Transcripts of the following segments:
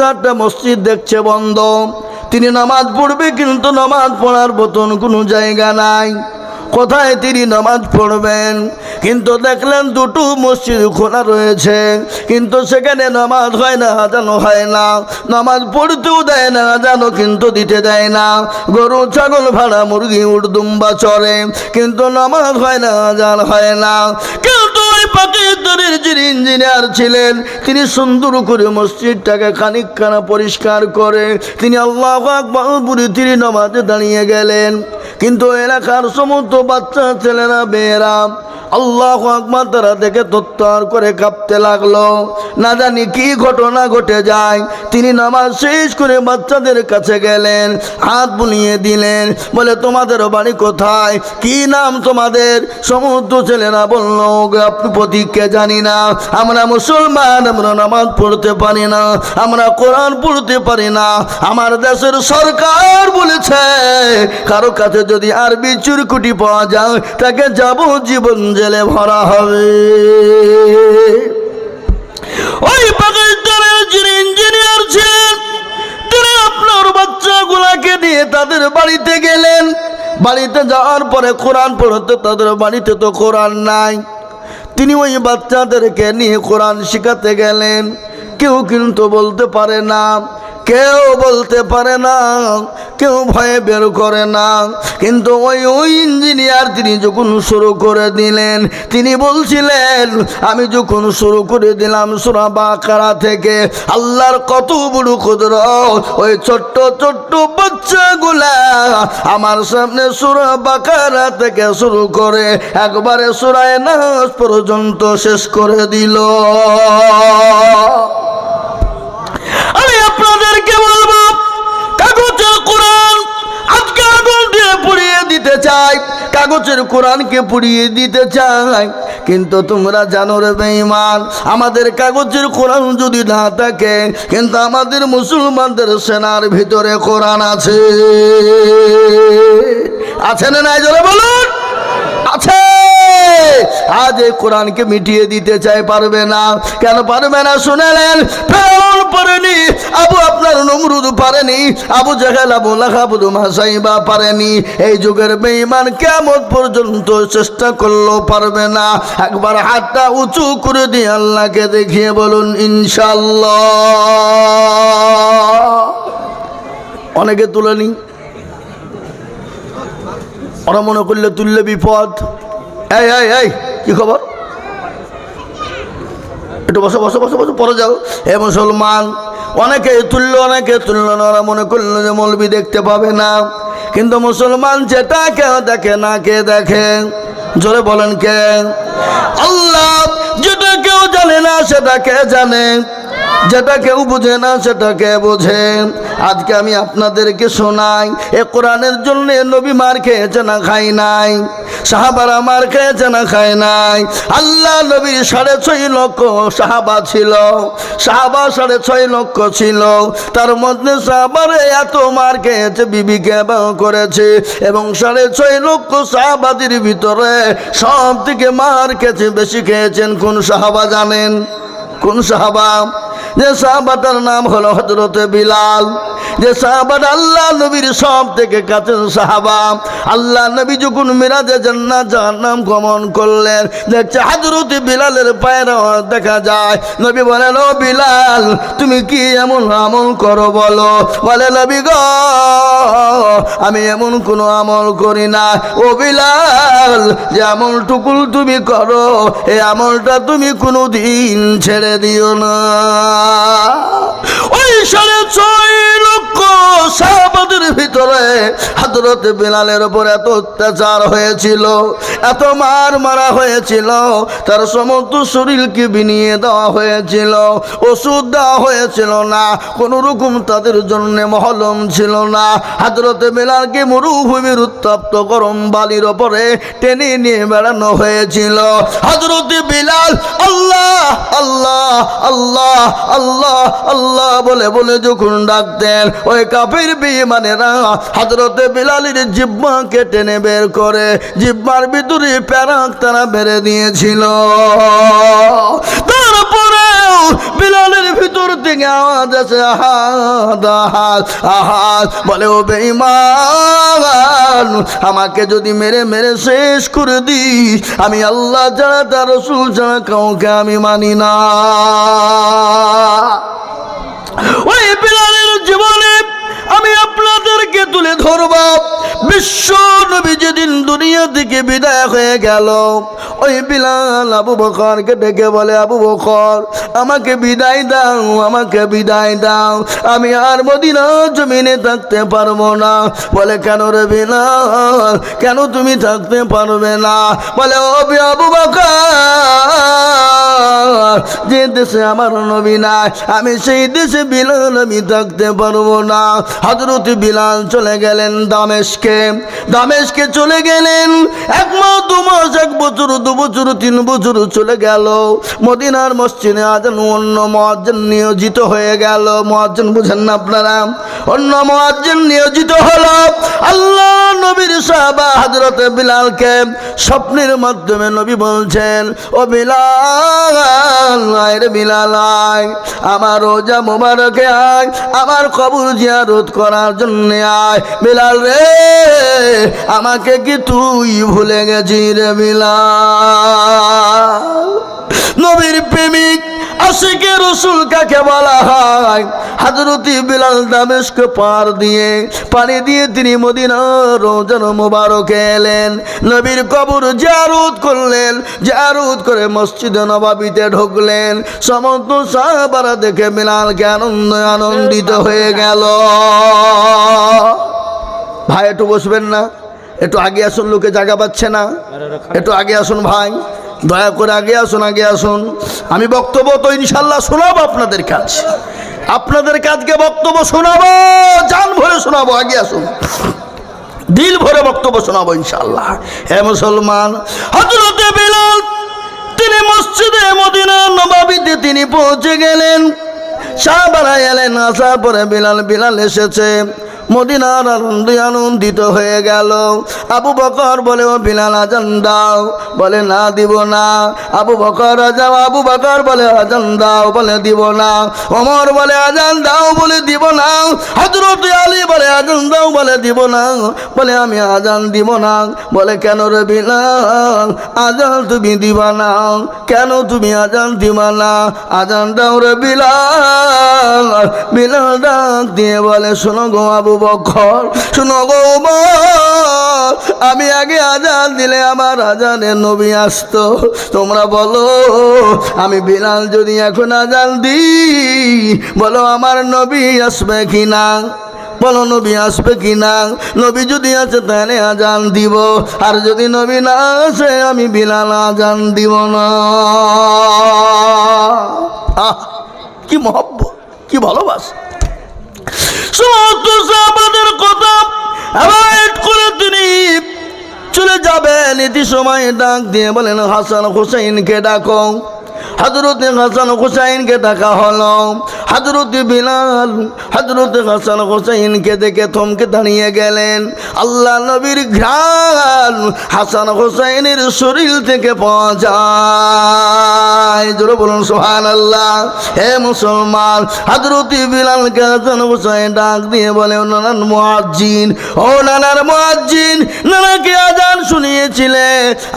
প্রত্যেকটা মসজিদ দেখছে বন্ধ। তিনি নামাজ পড়বে কিন্তু নামাজ পড়ার মতন কোনো জায়গা নাই। কোথায় তিনি নামাজ পড়বেন? কিন্তু দেখলেন দুটো মসজিদ খোলা রয়েছে। কিন্তু সেখানে নামাজ হয় না আজানো হয় না। নামাজ পড়তেও দেয় না আজানো কিন্তু দিতে দেয় না। গরু, ছাগল, ভাড়া, মুরগি উর্দুম্বা চড়ে। কিন্তু নামাজ হয় না, আজান হয় না। কিন্তু পাকিস্তানের যিনি ইঞ্জিনিয়ার ছিলেন, তিনি সুন্দর করে মসজিদটাকে খানিকখানা পরিষ্কার করে, তিনি আল্লাহ আকবরপুরি তিনি নমাজে দাঁড়িয়ে গেলেন। কিন্তু এলাকার সমস্ত বাচ্চা, ছেলেরা, মেয়েরা আল্লাহ আকবর তারা দেখে তত্তর করে কাঁপতে লাগল। না জানি কি ঘটনা ঘটে যায়। তিনি নামাজ শেষ করে বাচ্চাদের কাছে গেলেন, হাত বুলিয়ে দিলেন, বলে, তোমাদের বাড়ি কোথায়? কি নাম তোমাদের? সমস্ত ছেলেরা বলল প্রতীককে জানি না। আমরা মুসলমান, আমরা নামাজ পড়তে পারি না, আমরা কোরআন পড়তে পারি না। আমার দেশের সরকার বলেছে, কারও কাছে যদি আরবি চুরকুটি পাওয়া যায়, তাকে যাবজ্জীবন জেলে ভরা হবে। ওই পাকিস্তানের যিনি ইঞ্জিনিয়ার ছিলেন, তিনি আপনার বাচ্চাগুলাকে নিয়ে তাদের বাড়িতে গেলেন। বাড়িতে যাওয়ার পরে কোরআন পড়তে, তাদের বাড়িতে তো কোরআন নাই। তিনি ওই বাচ্চাদেরকে নিয়ে কোরআন শেখাতে গেলেন। কেউ কিন্তু বলতে পারে না, কেউ বলতে পারে না। কেউ ভয়ে বের করে না। কিন্তু ওই ওই ইঞ্জিনিয়ার তিনি যখন শুরু করে দিলেন, তিনি বলছিলেন, আমি যখন শুরু করে দিলাম সুরা বাকারা থেকে, আল্লাহর কত বড় ক্ষুদ্র ওই ছোট্ট ছোট্ট বাচ্চাগুলা আমার সামনে সুরা বাকারা থেকে শুরু করে একবারে সুরায় নাচ পর্যন্ত শেষ করে দিল। চাই, কাগজের কোরআনকে পুড়িয়ে দিতে চায় কিন্তু তোমরা জানো রে বেঈমান, আমাদের কাগজের কোরআন যদি না থাকে, কিন্তু আমাদের মুসলমানদের সেনার ভিতরে কোরআন আছে। আছে না নাই জোরে বলুন? আজ এই কোরআনকে মিটিয়ে দিতে চাই পারবে না। কেন পারবে না? শুনেলেন, ফেরাউন পারেনি, আবু আপনার নমরুদ পারেনি, আবু জাহেল, আবু লাহাবুদু মাসাইবা পারেনি। এই যুগের বেঈমান কেমন পর্যন্ত চেষ্টা করলেও পারবে না। একবার হাতটা উঁচু করে দিয়ে আল্লাহকে দেখিয়ে বলুন ইনশাল্লাহ অনেকে তুলেনি ওরা মনে করলে তুললে বিপদ। এই এই এই, কি খবর? একটু বসো বসো বসো বসো, পরে যাও। হে মুসলমান, অনেকে তুললো অনেকে তুললো না, ওরা মনে করল যে মৌলবি দেখতে পাবে না। কিন্তু মুসলমান যেটা কেউ দেখে না, কে দেখে? জোরে বলেন কে? আল্লাহ, যেটা কেউ জানে না, সেটা কে জানে? যেটা কেউ বোঝে না, সেটা কে বোঝে? আজকে আমি আপনাদেরকে শোনাই, এ কোরআনের জন্য নবী মার খেয়েছে না খাই নাই? সাহাবারা মার খেয়েছে না খায় নাই? আল্লাহ নবীর সাড়ে ছয় লক্ষ সাহাবা ছিল। সাহাবা সাড়ে ছয় লক্ষ ছিল। তার মধ্যে সাহাবারে এত মার খেয়েছে, বিবিকে বিবাহ করেছে। এবং সাড়ে ছয় লক্ষ সাহাবাদের ভিতরে সব থেকে মার খেয়েছে, বেশি খেয়েছেন কোন সাহাবা জানেন? কোন সাহাবা? যে সাহাবাটার নাম হলো হজরত বিলাল। যে সাহাবাটা আল্লাহ নবীর সব থেকে কাছের সাহাবা, আল্লাহ নবী যখন মিরাজে জান্নাত, জাহান্নাম গমন করলেন, দেখছে হজরতে বিলালের পায়ের দেখা যায়। নবী বলেন, ও বিলাল, তুমি কি এমন আমল করো বলো? বলে, নবী গ, আমি এমন কোনো আমল করি না। ও বিলাল, যে আমলটুকুল তুমি করো এই আমলটা তুমি কোনো দিন ছেড়ে দিও না। ওই সাড়ে ছয় মহলম ছিল না। মরুভূমির উত্তপ্ত গরম বালির ওপরে টেনে নিয়ে বেড়ানো হয়েছিল। হজরতে বিলাল, আল্লাহ আল্লাহ আল্লাহ আল্লাহ আল্লাহ বলে বলে যখন ডাকতেন ওই কাফের বেঈমানেরা হজরতে বিলালের জিব্বাকে টেনে বের করে জিব্বার ভিতরে প্যারাক তারা বেড়ে দিয়েছিল। তারপরে বিলালের ভিতর থেকে আওয়াজ আছে আহাদ আহাদ আহাদ। বলে, ও বেঈমান, আমাকে যদি মেরে মেরে শেষ করে দিস, আমি আল্লাহ ছাড়া, তার রসুল ছাড়া কাউকে আমি মানি না। ওই বিলালের জীবনে আপনাদেরকে তুলে ধরব। বিশ্ব নবী যেদিন দুনিয়া থেকে বিদায় হয়ে গেল, ওই বিলাল আবু বকরকে ডেকে বলে, আবু বকর, আমাকে বিদায় দাও, আমাকে বিদায় দাও। আমি আর মদিনা জমিনে থাকতে পারব না। বলে, কেন রে বিলাল? কেন তুমি থাকতে পারবে না? বলে, ও আবু বকর যে দেশে আমার নবী নাই, আমি সেই দেশে বিলাল আমি থাকতে পারব না। হজরত বিলাল চলে গেলেন দামেশকে। দামেশকে চলে গেলেন এক মাস দু মাস এক বছর, দু বছর, তিন বছর চলে গেল। মদিনার মসজিদে আজান অন্য মহাজন নিয়োজিত হয়ে গেল। মহাজন বুঝেন না আপনারা? অন্য মহাজন নিয়োজিত হলো। আল্লাহ নবীর সাহাবা হজরত বিলালকে স্বপ্নের মাধ্যমে নবী বলছেন, ও বিলাল আয় রে বিলাল আয়, আমার রোজা মোবারকে আয়, আমার কবর জিয়ারত করার জন্য আয়। বিলাল রে, আমাকে কি তুই ভুলে গেছি রে বিলাল নবীর প্রেমিক আশিকে রসুল কাকে বলা হয়? হাজরতি বিলাল দামেশক পার দিয়ে পানি দিয়ে তিনি মদিনার রোজার মোবারকে এলেন। নবীর কবর জারুদ করলেন জারুদ করে মসজিদে নবাবিতে ঢুকলেন। সমস্ত সাহাবারা দেখে বিলালকে আনন্দ, আনন্দিত হয়ে গেল। ভাই, একটু বসবেন না? একটু আগে আসুন, লোকে জায়গা পাচ্ছে না। একটু আগে আসুন ভাই, দয়া করে আগে আসুন আগে আসুন। আমি বক্তব্য তো ইনশাল্লাহ শোনাবো আপনাদের কাজ। আপনাদের কাজকে বক্তব্য শোনাবো, জান ভরে শোনাবো, আগে আসুন। দিল ভরে বক্তব্য শোনাবো ইনশাল্লাহ হে মুসলমান হজরতে বিলাল, তিনি মসজিদে মদিনা নবাবিতে তিনি পৌঁছে গেলেন। সাহাবারা এলেন, আসার পরে বিলাল বিলাল এসেছে। মদিনার আনন্দে আনন্দিত হয়ে গেল। আবু বকর বলে, ও বিলাল, আজান দাও। বলে, না, দিব না। আবু বকর আজান আবু বকর বলে, আজান দাও। বলে, দিব না। ওমর বলে, আজান দাও। বলে, দিব না। হজরত আলী বলে, আজান দাও। বলে, দিব না। বলে, আমি আজান দিব না। বলে, কেন রে বিলাল, আজান তুমি দিবা না। কেন তুমি আজান দিবা না? আজান দাও রে বিলাল। বিলাল দিয়ে বলে, শোনো গো আবু বকর শোনো গো আমি আগে আজান দিলে আমার আজানের নবী আসতো। তোমরা বলো, আমি বিলাল যদি এখন আজান দিই, বলো আমার নবী আসবে কি না বলো নবী আসবে কি না নবী যদি আছে তাহলে আজান দিব। আর যদি নবী না আসে, আমি বিলাল আজান দিব না। কি মহব্বত, কি ভালোবাসা। সমস্ত অ্যাভয়েড করে তিনি চলে যাবেন। এটি সময় ডাক দিয়ে বলেন হাসান হুসাইনকে ডাকো। হজরত হাসান হুসাইনকে দেখা হলো। হজরত বিলাল হজরত হাসান হুসাইনকে দেখে থমকে দাঁড়িয়ে গেলেন। আল্লাহ নবীর ঘ্রাণ হাসান হুসাইনের শরীর থেকে জোরে বলুন সোহান আল্লাহ হে মুসলমান হজরত বিলালকে হাসান হুসাইন ডাক দিয়ে বলে নানান মুয়াজ্জিন, ও নানার মুয়াজ্জিন, নানাকে আজান শুনিয়েছিলে।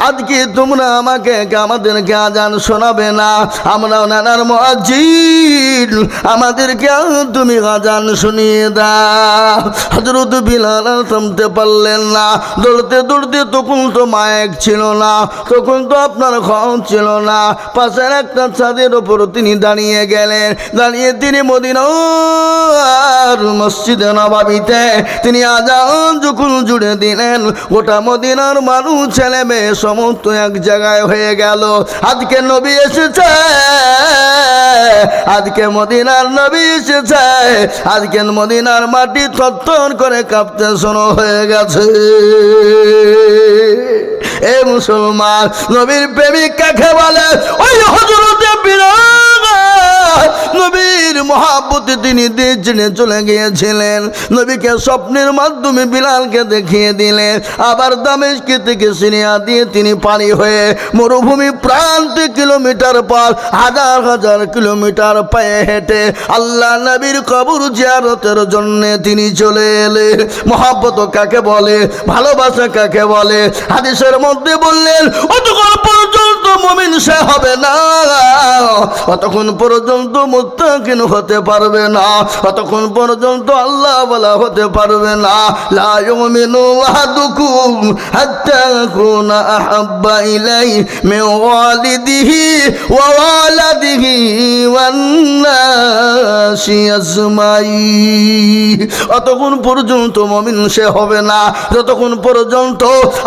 আজকে তোমরা আমাকে আমাদেরকে আজান শোনাবে না। আমরা নানার মুয়াজ্জিন আমাদেরকে তুমি আজান শুনিয়ে দাও। হজরত বিলাল থামতে পারলেন না। দৌড়তে দৌড়তে তখন তো মায়েক ছিল না। তখন তো আপনার ঘর ছিল না। পাশের একটা ছাদের ওপর তিনি দাঁড়িয়ে গেলেন। দাঁড়িয়ে তিনি মদিনার মসজিদে নবাবিতে তিনি আজান যখন জুড়ে দিলেন, গোটা মদিনার মানুষ ছেলে মেয়ে সমস্ত এক জায়গায় হয়ে গেল। আজকে নবী এসেছে। আজকে মদিনার নবী এসেছে। আজকে মদিনার মাটি থত্তন করে কাঁপতে শোনো হয়ে গেছে। এ মুসলমান, নবীর প্রেমিক কাকে বলে? ওই হজরতে বিরাট নবীর মহাব্বতে তিনি দিয়ে চলে গিয়েছিলেন। নবীকে স্বপ্নের মাধ্যমে বিলালকে দেখিয়ে দিলেন। আবার দামেশকে থেকে সিরিয়া দিয়ে তিনি পানি হয়ে মরুভূমি প্রান্তে কিলোমিটার পর হাজার হাজার কিলোমিটার পায়ে হেঁটে আল্লাহ নবীর কবর জিয়ারতের জন্য তিনি চলে এলেন। মহাব্বত কাকে বলে? ভালোবাসা কাকে বলে? হাদিসের মধ্যে বললেন, অতক্ষণ পর্যন্ত মমিন সে হবে না। অতক্ষণ পর্যন্ত মুত্তাকিন হতে পারবে না। অতক্ষণ পর্যন্ত আল্লাহ বলা হতে পারবে না। অতক্ষণ পর্যন্ত মমিন সে হবে না। যতক্ষণ পর্যন্ত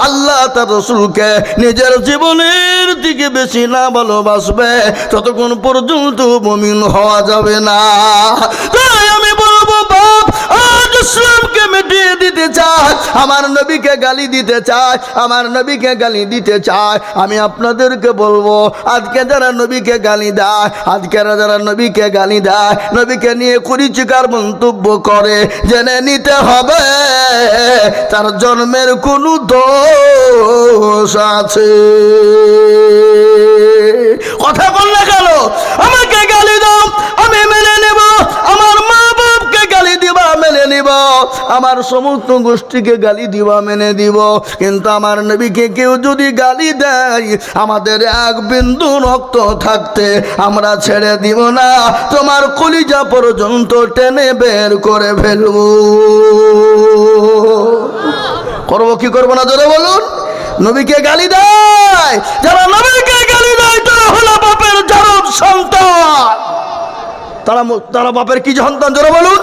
আল্লাহ তার রসুলকে নিজের জীবনের দিকে বেশি না ভালোবাসবে, ততক্ষণ পর্যন্ত মমিন হওয়া যাবে না। তাই আমি বলব, বাপ, আজ ইসলামকে মিটিয়ে দিতে চায়, আমার নবীকে গালি দিতে চায়, আমার নবীকে গালি দিতে চায়। আমি আপনাদেরকে বলব, আজকে যারা নবীকে গালি দেয়, আজকে যারা নবীকে গালি দেয়, নবীকে নিয়ে কুড়িচিকার মন্তব্য করে, জেনে নিতে হবে, তার জন্মের কোনো দোষ আছে। কথা বললে গেল, আমাকে গালি দাও। আমার সমস্ত গোষ্ঠীকে গালি দিবা, মেনে দিব। কিন্তু আমার নবীকে কেউ যদি গালি দেয়, আমাদের এক বিন্দু রক্ত থাকতে আমরা ছেড়ে দিব না। তোমার কলিজা পর্যন্ত টেনে বের করে ফেলব। করব কি করব না, জোরে বলুন? নবীকে গালি দেয়, যারা নবীকে গালি দেয়, তারা হলো বাপের জারদ সন্তান। তারা তারা বাপের কি সন্তান, জোরে বলুন?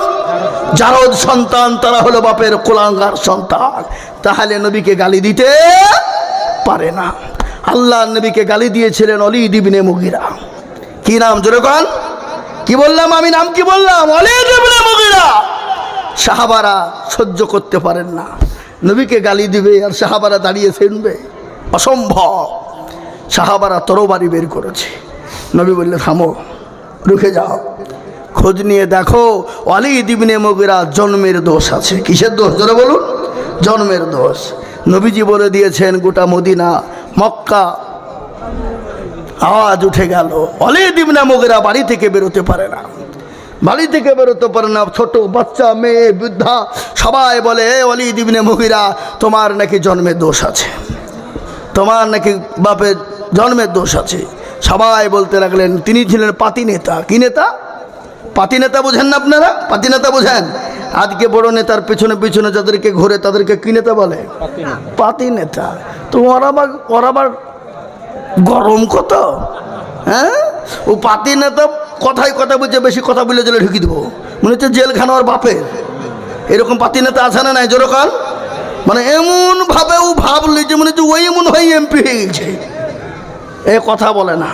জারদ সন্তান, তারা হলো বাপের কোলাঙ্গার সন্তান। তাহলে নবীকে গালি দিতে পারে না। আল্লাহ নবীকে গালি দিয়েছিলেন অলি দিবিনে মুগিরা। কি নাম জোরে কন? কি বললাম আমি? নাম কি বললাম? অলি দিবিনে মুগিরা। সাহাবারা সহ্য করতে পারেন না। নবীকে গালি দিবে আর সাহাবারা দাঁড়িয়ে শুনবে অসম্ভব। সাহাবারা তরবারি বের করেছে। নবী বললে থামো, রুখে যাও। খোঁজ নিয়ে দেখো অলি দিবিনে মগিরা জন্মের দোষ আছে। কিসের দোষ? ধরে বলুন। জন্মের দোষ। নবীজি বলে দিয়েছেন, গোটা মদিনা, মক্কা। আওয়াজ উঠে গেল। অলি দিবিনা মগিরা বাড়ি থেকে বেরোতে পারে না। বাড়ি থেকে বেরোতে পারে না। ছোট বাচ্চা, মেয়ে, বৃদ্ধা, সবাই বলে, "এ অলি দিবিনে মহিরা তোমার নাকি জন্মের দোষ আছে। তোমার নাকি বাপের জন্মের দোষ আছে। সবাই বলতে লাগলেন, তিনি ছিলেন পাতি নেতা। কি নেতা? পাতি নেতা বোঝেন না আপনারা? পাতি নেতা বোঝেন? আজকে বড় নেতার পেছনে পেছনে যাদেরকে ঘোরে তাদেরকে কি নেতা বলে? পাতি নেতা। তো ওরা আবার ওরা আবার গরম কত? হ্যাঁ? ও পাতি নেতা কথায় কথা বলছে বেশি কথা বলে জেলে ঢুকি দেবো। মনে হচ্ছে জেলখানা ওর বাপের। এরকম পাতি নেতা আছে না নাই জোরকাল মানে এমন ভাবে ও ভাবলি যে মনে হচ্ছে ওই এমন হয়ে এমপি হয়ে গেছে। এ কথা বলে না।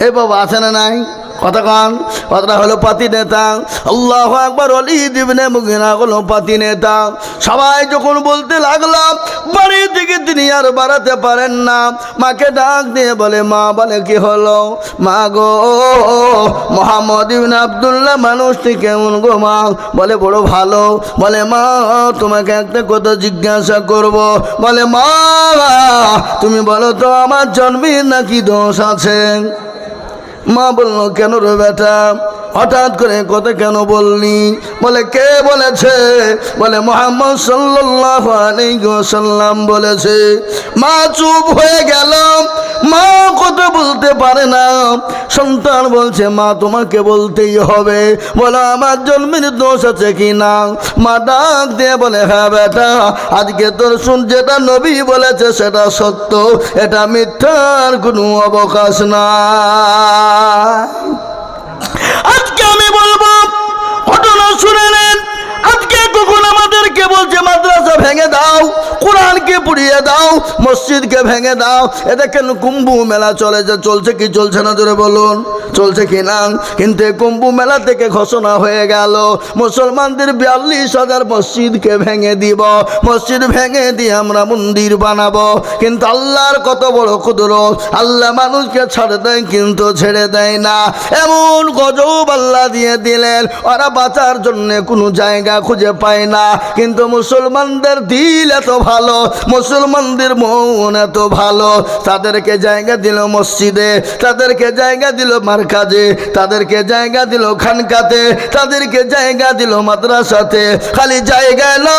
এ বাবা আছে না নাই? কথা কন, কথাটা হলো পাতি নেতা। আল্লাহ একবার অলি দিবনে মুগিনা হলো পাতি নেতা। সবাই যখন বলতে লাগলাম বাড়ি থেকে তিনি আর বাড়াতে পারেন না। মাকে ডাক দিয়ে বলে, মা, বলে কি হলো? মা গো, মোহাম্মদ ইবিন আবদুল্লাহ, মানুষটি কেমন গো মা? বলে, বড় ভালো। বলে, মা, তোমাকে একটা কথা জিজ্ঞাসা করব। বলে, মা, তুমি বলো তো, আমার জন্মে নাকি দোষ আছে? মা বলল কেন রে বেটা? হঠাৎ করে কথা কেন বললি? বলে, কে বলেছে? বলে, মোহাম্মদ সাল্লাল্লাহু আলাইহি বলেছে, মা চুপ হয়ে গেল, মা কথা বলতে পারে না। সন্তান বলছে, মা, তোমাকে বলতেই হবে। বলো, আমার জন্মের দোষ আছে কি না? মা ডাক দিয়ে বলে হ্যাঁ বেটা, আজকে তোর শুন, যেটা নবী বলেছে সেটা সত্য, এটা মিথ্যার কোনো অবকাশ না আজকে আমি বলব ঘটনা শুনে আমাদেরকে বলছে মাদ্রাসা ভেঙে দাও, কোরআনকে পুড়িয়ে দাও, মসজিদকে ভেঙে দাও, এ দেখেন কুম্ভু মেলা চলে যে, চলছে কি চলছে না জোরে বলুন, চলছে কি না? কিন্তু কুম্ভু মেলা থেকে ঘোষণা হয়ে গেল, মুসলমানদের বিয়াল্লিশ হাজার মসজিদকে ভেঙে দিব, মসজিদ ভেঙে দিয়ে আমরা মন্দির বানাবো। কিন্তু আল্লাহর কত বড় কুদরত, আল্লাহ মানুষকে ছাড়ে দেয় কিন্তু ছেড়ে দেয় না। এমন গজব আল্লাহ দিয়ে দিলেন, ওরা বাঁচার জন্য কোনো জায়গা খুঁজে পায় না। কিন্তু মুসলমানদের দিল এত ভালো, মুসলমানদের মন এত ভালো। তাদেরকে জায়গা দিল মসজিদে, তাদেরকে জায়গা দিল মার্কাজে, তাদেরকে জায়গা দিল খানকাতে, তাদেরকে জায়গা দিল মাদ্রাসাতে। খালি জায়গায় না,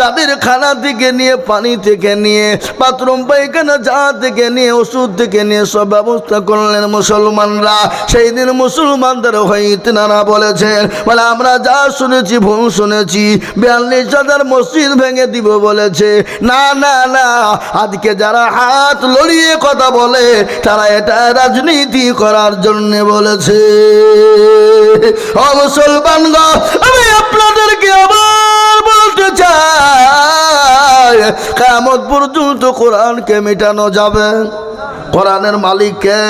তাদের খানা থেকে নিয়ে, পানি থেকে নিয়ে, বাথরুম, পায়খানা, যা থেকে নিয়ে, ওষুধ থেকে নিয়ে, সব ব্যবস্থা করলেন মুসলমানরা। সেই দিন মুসলমানদের হয়ে তিনারা বলেছেন। বলে, আমরা যা শুনেছি, ভুল শুনেছি বিয়াল্লিশ হাজার মসজিদ ভেঙে দিব বলেছে। না না না, আজকে যারা হাত লড়িয়ে কথা বলে, তারা এটা রাজনীতি করার জন্য বলেছে। মুসলমান আমি আপনাদেরকে আবার বলতে চাই কেমন পর্যন্ত কোরআনকে মেটানো যাবে। কোরআনের মালিক কে?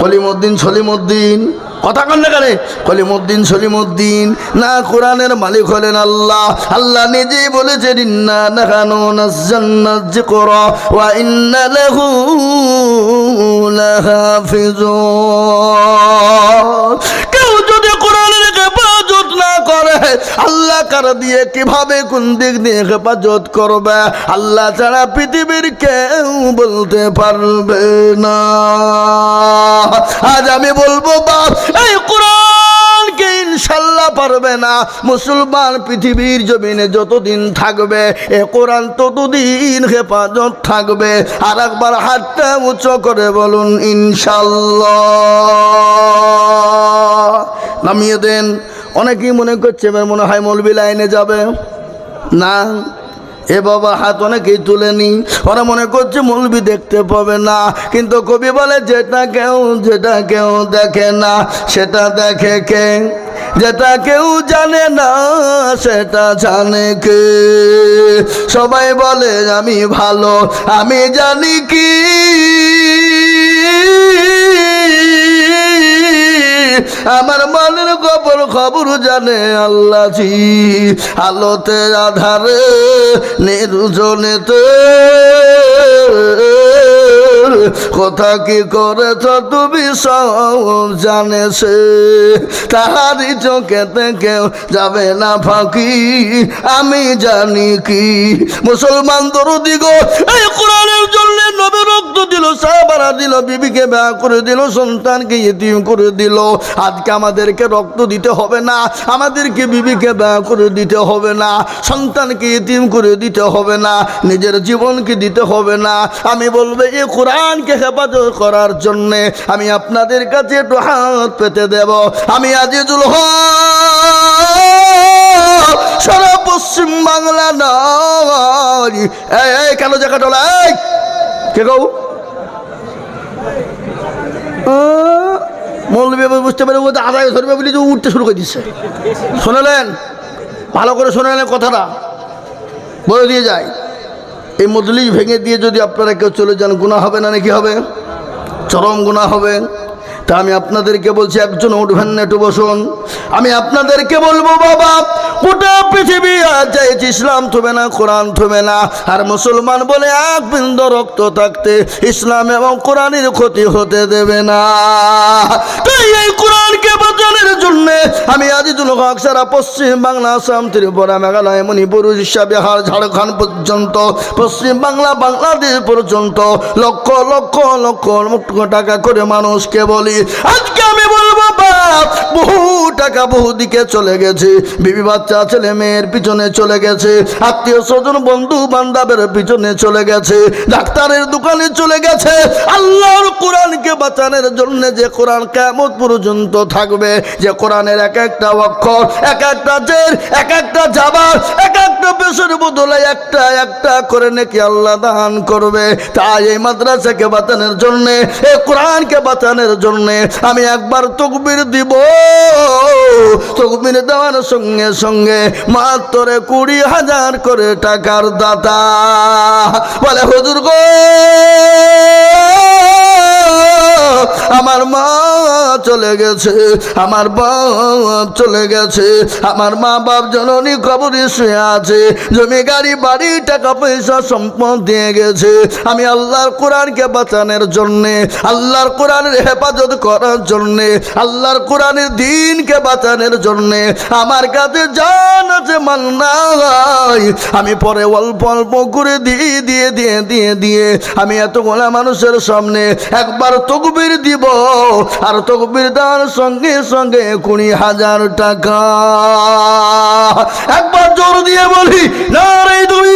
কলিমুদ্দিন, সলিমুদ্দিন। কথা কন না কেন? কলিমুদ্দিন সলিমুদ্দিন, না কোরআনের মালিক হলেন আল্লাহ। আল্লাহ নিজেই বলেছেন, ইন্না নাহানু নাজ্জান্নাজ যিকরা ওয়া ইন্না লাহু লাহাফিজুন। না করে? আল্লাহ কার দিয়ে কীভাবে কোন দিক দিয়ে হেফাজত করবে? আল্লাহ ছাড়া পৃথিবীর কেউ বলতে পারবে না। আজ আমি বলব, বাপ, এই কোরআনকে ইনশাল্লাহ পারবে না। মুসলমান পৃথিবীর জমিনে যতদিন থাকবে, এ কোরআন ততদিন হেফাজত থাকবে। আর একবার হাতটা উঁচু করে বলুন, ইনশাল্লাহ। নামিয়ে দেন। অনেকেই মনে করছে, এবার মনে হয় মৌলবি লাইনে যাবে। না, এ বাবা হাত অনেকেই তুলেনি। ওরা মনে করছে মৌলবি দেখতে পাবে না। কিন্তু কবি বলে, যেটা কেউ যেটা কেউ দেখে না, সেটা দেখে কে? যেটা কেউ জানে না, সেটা জানে কে? সবাই বলে, আমি ভালো, আমি জানি কি? আমার মনের খবর খবর জানে আল্লাহ জি আলোতে আধারে নির্জনেতে। কথা কি করেছ তুমি সব জানে সে? তাহারি চোখেতে কেউ যাবে না ফাঁকি, আমি জানি কি। মুসলমান দরদি গো, এই কোরআনের জন্য নবে রক্ত দিল, সাহাবারা দিল, বিবিকে ব্যয় করে দিল, সন্তানকে ইতিম করে দিল। আজকে আমাদেরকে রক্ত দিতে হবে না, আমাদেরকে বিবিকে ব্যয় করে দিতে হবে না, সন্তানকে ইতিম করে দিতে হবে না, নিজের জীবনকে দিতে হবে না। আমি বলব, এই কোরআনকে হেফাজত করার জন্যে আমি আপনাদের কাছে একটু হাত পেতে দেব। আমি আজিজুল সারা পশ্চিম বাংলা নয়। কেন জায়গা টলা এই, কে গো মৌলবী বুঝতে পারে ও আদায় ধরবে বলে যে উঠতে শুরু করে দিচ্ছে শোনালেন? ভালো করে শোনালেন কথাটা। বলে দিয়ে যায়। এই মজলিস ভেঙে দিয়ে যদি আপনারা কেউ চলে যান গুণা হবে না নাকি হবে? চরম গুণা হবে। তা আমি আপনাদেরকে বলছি, একজন উঠবেন না, একটু বসুন। আমি আপনাদেরকে বলব, বাবা গোটা পৃথিবী চাইছে ইসলাম না, কোরআন না। আর মুসলমান বলে এক রক্ত থাকতে ইসলাম এবং কোরআনের ক্ষতি হতে দেবে না। তাই এই কোরআনকে বাঁচানোর জন্য আমি সারা পশ্চিম বাংলা, আসাম, ত্রিপুরা, মেঘালয়, মণিপুর, উড়িষ্যা, বিহার, ঝাড়খণ্ড পর্যন্ত, পশ্চিম বাংলা, বাংলাদেশ পর্যন্ত লক্ষ লক্ষ লক্ষ লক্ষ টাকা করে মানুষকে বলি, আজকে আমি বহু টাকা বহু দিকে চলে গেছে। বিবি বাচ্চা, ছেলে মেয়ের পিছনে চলে গেছে। আত্মীয় স্বজন, বন্ধু বান্ধবের পিছনে চলে গেছে। ডাক্তারের দোকানে চলে গেছে। আল্লাহর কোরআনকে বাঁচানোর জন্য যে কোরআন কেমন পর্যন্ত থাকবে, যে কোরআনের এক একটা অক্ষর, এক একটা জের, এক একটা জাবার, এক একটা পেশের বদলে একটা একটা করে নাকি আল্লাহ দান করবে। তাই এই মাদ্রাসাকে বাঁচানোর জন্যে, এই কোরআনকে বাঁচানোর জন্যে আমি একবার তকবির দিব। তকবির দেওয়ার সঙ্গে সঙ্গে মাত্র কুড়ি হাজার করে টাকার দাতা। বলে হুজুর গো! আমার মা চলে গেছে, আমার বাপ চলে গেছে, আমার মা বাপ জননী কবরে শুয়ে আছে জমি গাড়ি বাড়ি, টাকা পয়সা, সম্পদ দিয়ে গেছে। আমি আল্লাহর কোরআনকে বাঁচানোর জন্যে, আল্লাহর কোরআনের হেফাজত করার জন্যে, আল্লাহর কোরআনের দিনকে বাঁচানোর জন্যে। আমার কাছে জান আছে মাল নাই। আমি পরে অল্প অল্প করে দিয়ে দিয়ে দিয়ে দিয়ে দিয়ে, আমি এতগুলা মানুষের সামনে একবার তকবির দিব, আর তকবির দেওয়ার সঙ্গে সঙ্গে কুড়ি হাজার টাকা। একবার জোর দিয়ে বলি না রে দুই